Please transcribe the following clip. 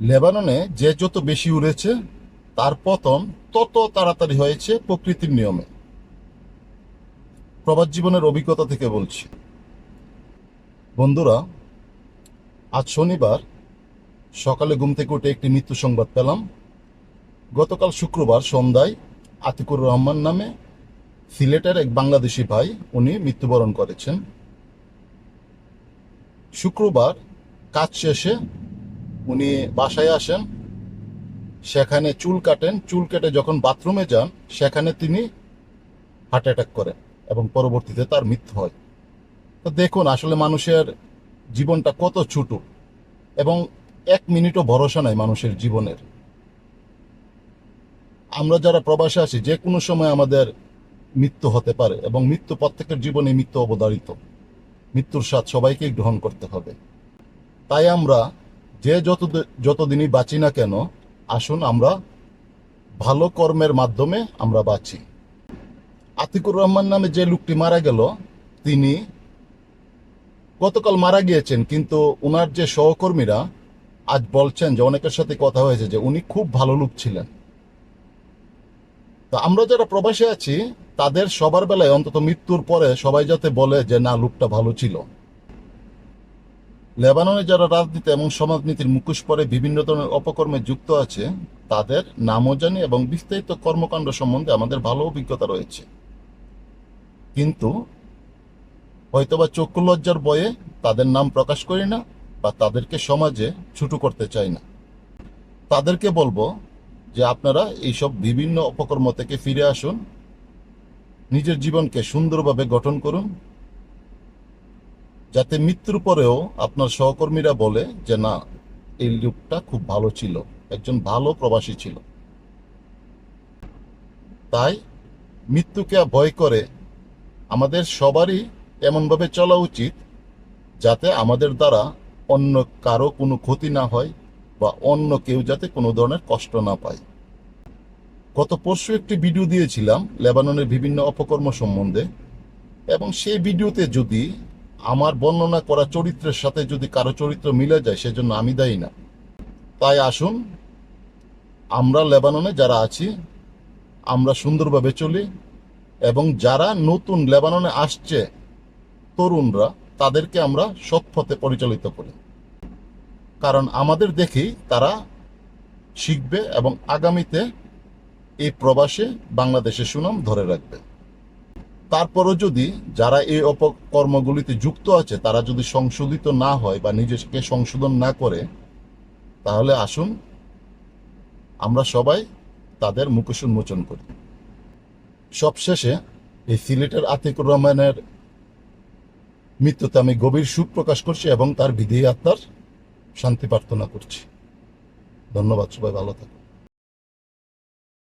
লেবাননে যে যত বেশি উড়েছে, তার পতন তত তাড়াতাড়ি হয়েছে প্রকৃতির নিয়মে। প্রবাস জীবনের অভিজ্ঞতা থেকে বলছি। বন্ধুরা, আজ শনিবার, সকালে ঘুম থেকে উঠে একটি মৃত্যু সংবাদ পেলাম। গতকাল শুক্রবার সন্ধ্যায় আতিকুর রহমান নামে সিলেটের এক বাংলাদেশি ভাই উনি মৃত্যুবরণ করেছেন। শুক্রবার কাজ শেষে উনি বাসায় আসেন, সেখানে চুল কাটেন, চুল কেটে যখন বাথরুমে যান, সেখানে তিনি হার্ট অ্যাটাক করেন এবং পরবর্তীতে তার মৃত্যু হয়। তো দেখুন আসলে মানুষের জীবনটা কত ছোট এবং এক মিনিটও ভরসা নাই মানুষের জীবনের। আমরা যারা প্রবাসে আছি, যে কোনো সময় আমাদের মৃত্যু হতে পারে এবং মৃত্যু প্রত্যেকের জীবনে মৃত্যু অবধারিত। মৃত্যুর স্বাদ সবাইকেই গ্রহণ করতে হবে। তাই আমরা যে যত যতদিনই বাঁচি না কেন, আসুন আমরা ভালো কর্মের মাধ্যমে আমরা বাঁচি। আতিকুর রহমান নামে যে লোকটি মারা গেল, তিনি গতকাল মারা গিয়েছেন, কিন্তু ওনার যে সহকর্মীরা আজ বলছেন যে অনেকের সাথে কথা হয়েছে যে উনি খুব ভালো লোক ছিলেন। তা আমরা যারা প্রবাসে আছি, তাদের সবার বেলায় অন্তত মৃত্যুর পরে সবাই যাতে বলে যে না, লোকটা ভালো ছিল। লেবাননে যারা রাজনীতি এবং সমাজনীতির মুখোশ পরে বিভিন্ন ধরনের অপকর্মে যুক্ত আছে, তাদের নামও জানি এবং বিস্তারিত কর্মকাণ্ড সম্বন্ধে আমাদের ভালো অভিজ্ঞতা রয়েছে। কিন্তু হয়তোবা চক্ষু লজ্জার বয়ে তাদের নাম প্রকাশ করি না বা তাদেরকে সমাজে ছুটু করতে চাই না। তাদেরকে বলব যে আপনারা এইসব বিভিন্ন অপকর্ম থেকে ফিরে আসুন, নিজের জীবনকে সুন্দরভাবে গঠন করুন যাতে মৃত্যুর পরেও আপনার সহকর্মীরা বলে যে, না, এই লোকটা খুব ভালো ছিল, একজন ভালো প্রবাসী ছিল। তাই মৃত্যুকে ভয় করে আমাদের সবারই এমনভাবে চলা উচিত যাতে আমাদের দ্বারা অন্য কারও কোনো ক্ষতি না হয় বা অন্য কেউ যাতে কোনো ধরনের কষ্ট না পায়। গত পরশু একটি ভিডিও দিয়েছিলাম লেবাননের বিভিন্ন অপকর্ম সম্বন্ধে এবং সেই ভিডিওতে যদি আমার বর্ণনা করা চরিত্রের সাথে যদি কারও চরিত্র মিলে যায়, সেজন্য আমি দায়ী না। তাই আসুন, আমরা লেবাননে যারা আছি, আমরা সুন্দরভাবে চলি এবং যারা নতুন লেবাননে আসছে, তরুণরা, তাদেরকে আমরা সৎ পথে পরিচালিত করি। কারণ আমাদের দেখেই তারা শিখবে এবং আগামীতে এই প্রবাসে বাংলাদেশের সুনাম ধরে রাখবে। তারপরও যদি যারা এই অপকর্মগুলিতে যুক্ত আছে, তারা যদি সংশোধিত না হয় বা নিজেকে সংশোধন না করে, তাহলে আসুন আমরা সবাই তাদের মুখোশ উন্মোচন করি। সবশেষে এই সিলেটের আতিকুর রহমানের মৃত্যুতে আমি গভীর সুখ প্রকাশ করছি এবং তার বিধেয়ী আত্মার শান্তি প্রার্থনা করছি। ধন্যবাদ, সবাই ভালো থাকুন।